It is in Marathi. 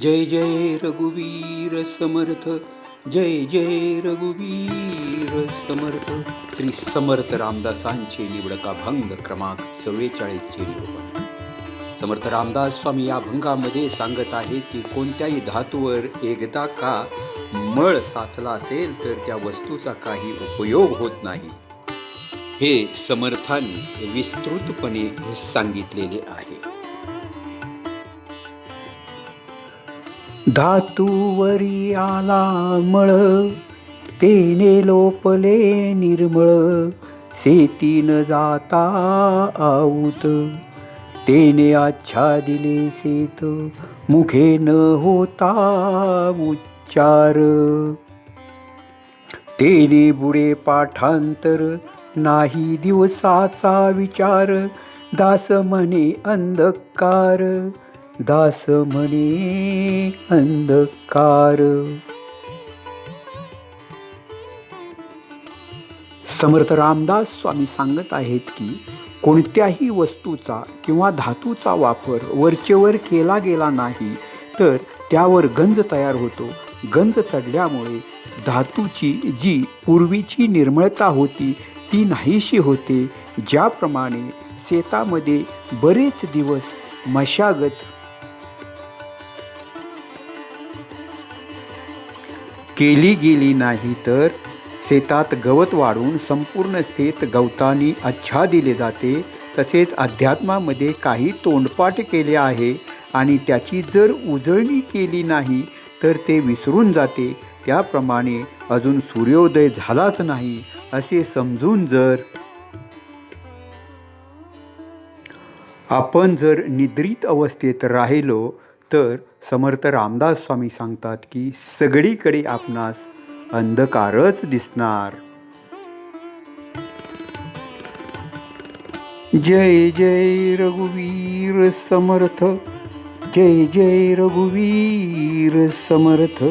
जय जय रघुवीर समर्थ जय जय रघुवीर समर्थ. श्री समर्थ रामदासांचे निवडका भंग क्रमांक चव्वेचाळीसचे निरूपण. समर्थ रामदास स्वामी या भंगामध्ये सांगत आहेत की कोणत्याही धातूवर एकदा का मळ साचला असेल तर त्या वस्तूचा काही उपयोग होत नाही. हे समर्थांनी विस्तृतपणे सांगितलेले आहे. धातूवरी आला मळ तेने लोपले निर्मळ शेती न जाता आऊत तेने आच्छादिले शेत मुखे न होता उच्चार. तेने बुडे पाठांतर नाही दिवसाचा विचार दास म्हणे अंधकार. दास म्हणे अंधकार. समर्थ रामदास स्वामी सांगत आहेत की कोणत्याही वस्तूचा किंवा धातूचा वापर वरचेवर केला गेला नाही तर त्यावर गंज तयार होतो. गंज चढल्यामुळे धातूची जी पूर्वीची निर्मळता होती ती नाहीशी होते. ज्याप्रमाणे शेतामध्ये बरेच दिवस मशागत केली गेली नाही तर शेतात गवत वाढून संपूर्ण शेत गवतानी आच्छादिले जाते. तसेच अध्यात्मामध्ये काही तोंडपाठ केले आहे आणि त्याची जर उजळणी केली नाही तर ते विसरून जाते. त्याप्रमाणे अजून सूर्योदय झालाच नाही असे समजून जर आपण जर निद्रित अवस्थेत राहिलो तर समर्थ रामदास स्वामी सांगतात की सगळीकडे आपणास अंधकारच दिसणार. जय जय रघुवीर समर्थ जय जय रघुवीर समर्थ.